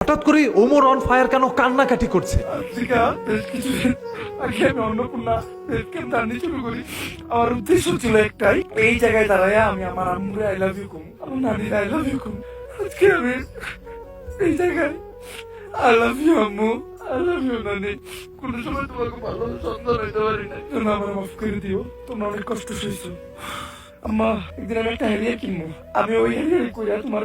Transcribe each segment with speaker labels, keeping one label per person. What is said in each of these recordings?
Speaker 1: হঠাৎ করে Omar on fire কেন কান্নাকাটি করছে?
Speaker 2: বেশ আমি করি। উদ্দেশ্য ছিল এই জায়গায় দাঁড়ায় আমি আমার আই আই আমি এই জায়গায় নানি। কোন সময় তোমাকে ভালো সন্তান হইতে পারি না মাফ করে দিও। তোমরা অনেক কষ্ট সইছো। আম্মা একদিন আমি একটা হ্যারিয়ার কিনবো। আমি ওই হ্যারিয়ার কইরা তোমার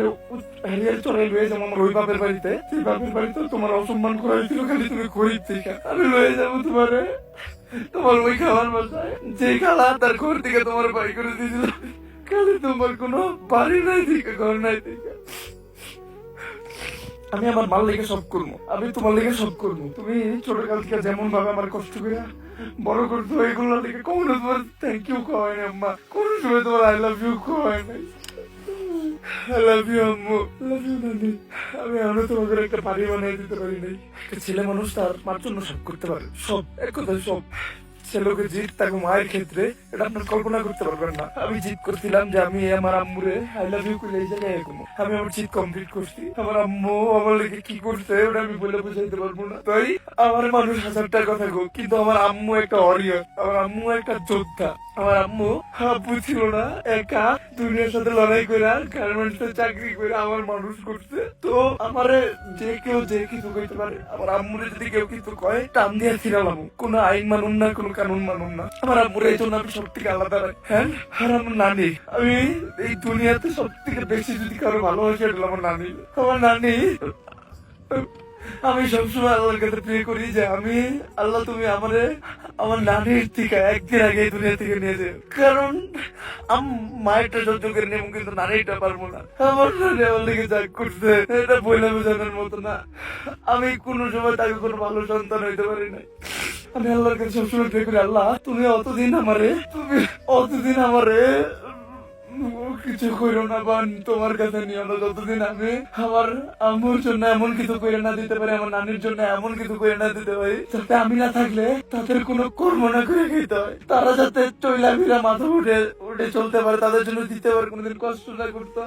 Speaker 2: হ্যারিয়ার চড়াই লয়ে যাব আমার ওই বাপের বাড়িতে। সেই বাপের বাড়িতে তোমার অসম্মান করা হয়েছিল খালি তুমি গরিব থেকে। আমি লয়ে যাব তোমারে। তোমার ওই খাবার বাসায়। যে খালা তার ঘর থেকে তোমার বাই করে দিয়েছিল। খালি তোমার কোনো বাড়ি নাই থেকে, ঘর নাই থেকে। আমি আমার মাল লেগে সব করব। আমি তোমার লেগে সব করব। তুমি ছোট কাল থেকে যেমন ভাবে আমার কষ্ট করে বড় করতো এগুলো লেগে কখনো তোমার থ্যাংক ইউ খাওয়াই না আম্মা। কোনো সময় তোমার আই লাভ ইউ খাওয়াই নাই। আই লাভ ইউ আম্মু। লাভ ইউ নানি। আমি এখনও তোমাদের একটা বাড়ি বানিয়ে দিতে পারি নাই। একটা ছেলে মানুষ তার মার জন্য সব করতে পারে। সব এক কথা সব। ছেলেকে জিত তাকে মায়ের ক্ষেত্রে, এটা আপনার কল্পনা করতে পারবেন না। আমি জিত করছিলাম যে আমি আমার আম্মুরে আই লাভ ইউ করে এই জায়গায় এরকম। আমি আমার জিত কমপ্লিট করছি। আমার আম্মু আমার লেগে কি করছে ওটা আমি বলে বুঝাইতে পারব না। তাই আমার মানুষ হাজারটার কথা কিন্তু আমার আম্মু একটা অরিয়ন আমার আম্মু একটা যোদ্ধা। আমার আম্মু, আব্বু ছিল না, একা দুনিয়ার সাথে লড়াই করে গার্মেন্টস এ চাকরি করে আমার মানুষ করছে। তো আমারে যে কেউ যে কিছু কইতে পারে, আমার আম্মুরে যদি কেউ কিছু কয়, টান দিয়ে ফিরালাম কোনো আইন মানুন না, কোনো কানুন মানুন না। আমার আম্মুরে এই জন্য আমি সব থেকে আলাদা। হ্যাঁ আর আমার নানি, আমি এই দুনিয়াতে সব থেকে বেশি যদি কারও ভালোবাসি, এটা আমার নানি। আমার নানি, আমি সবসময় আল্লাহর কাছে প্রে করি যে, আমি, আল্লাহ তুমি আমারে আমার নানির থেকে একদিন আগে দুনিয়া থেকে নিয়ে যাও। কারণ, আম মায়েরটা সহ্য করে নেব কিন্তু নানিটা পারব না। আমার নানি আমার লেগে যা করছে, এটা বইলে বোঝানোর মতো না। আমি কোনো সময় তাকে কোনো ভালো সন্তান হইতে পারি নাই। আমি আল্লাহর কাছে সবসময় প্রে করি, আল্লাহ, তুমি অতদিন আমারে, তুমি অতদিন আমারে কিছু কইরো না বান, তোমার কাছে নিও না যতদিন আমি, আমার আম্মুর জন্য এমন কিছু করে না দিতে পারি, আমার নানির জন্য এমন কিছু করে না দিতে পারি, যাতে আমি না থাকলে তাদের কোনো কর্ম না করে খেতে হয়। তারা যাতে চইলা ফিরা মাথা উঠে উঠে চলতে পারে, তাদের জন্য দিতে পারে, কোনোদিন কষ্ট না করতে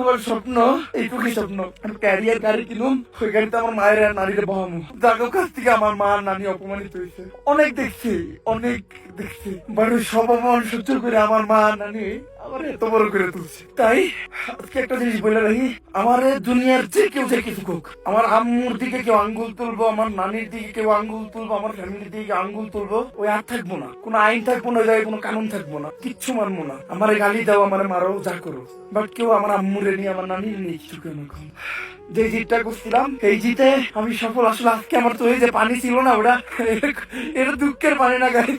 Speaker 2: আমার স্বপ্ন, এইটুকুই স্বপ্ন। আমি ক্যারিয়ার গাড়ি কিনুম, ওই গাড়িতে আমার মায়ের আর নারীরে বহামু। যাদের কাছ থেকে আমার মা নানি অপমানিত হয়েছে। অনেক দেখছি অনেক দেখছি। ওই সব অপমান সহ্য করে আমার মা নানি করে তুলছে। তাই, আজকে একটা জিনিস বলে রাখি, আমার দুনিয়ার যে কেউ যে কিছু আমার আম্মুর দিকে কেউ আঙ্গুল তুলবো, আমার নানির দিকে কেউ আঙ্গুল তুলবো, আমার ফ্যামিলির দিকে আঙ্গুল তুলবো, ওই আর থাকব না। কোনো আইন থাকব না কোনো কানুন থাকব না, কিচ্ছু মানবো না। গালি দাও, আমার মারো, যা করো। বাট কেউ আমার আম্মুরে নিয়ে, আমার নানির নিয়ে কিছু কেন যে জিতটা করছিলাম এই জিতে আমি সফল। আসলে আজকে আমার তো যে পানি ছিল না, ওটা এটা দুঃখের পানি না গাই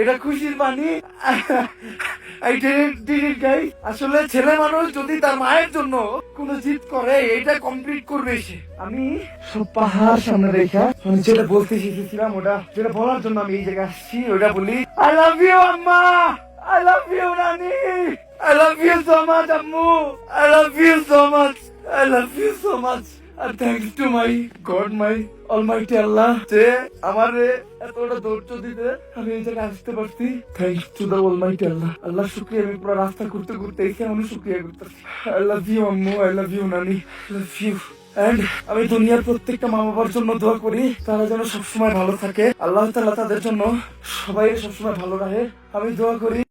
Speaker 2: এটা খুশির পানি। Didn't did it, আসলে ছেলে মানুষ যদি তার মায়ের জন্য কোনো জিত করে এটা কমপ্লিট করবে সে। আমি সব পাহাড় সামনে রেখা যেটা বলতে শিখেছিলাম ওটা যেটা বলার জন্য আমি এই জায়গায় আসছি ওটা বলি আই লাভ ইউ আম্মা! আই লাভ ইউ নানি! I love you so much আম্মু! I love you so much I love you so much to my God my almighty Allah যে আমার এতটা ধৈর্য দিতে আমি এই জায়গায় আসতে পারছি। টু অলমাইটি আল্লাহ আল্লাহ, শুক্রিয়া আমি পুরো রাস্তা ঘুরতে ঘুরতে এসে আমি শুক্রিয়া করতেছি। আই লাভ ইউ আম্মু আই লাভ ইউ নানি লাভ ইউ আমি দুনিয়ার প্রত্যেকটা মা বাবার জন্য দোয়া করি, তারা যেন সবসময় ভালো থাকে। আল্লাহ তাআলা তাদের জন্য সবাই সবসময় ভালো রাখে। আমি দোয়া করি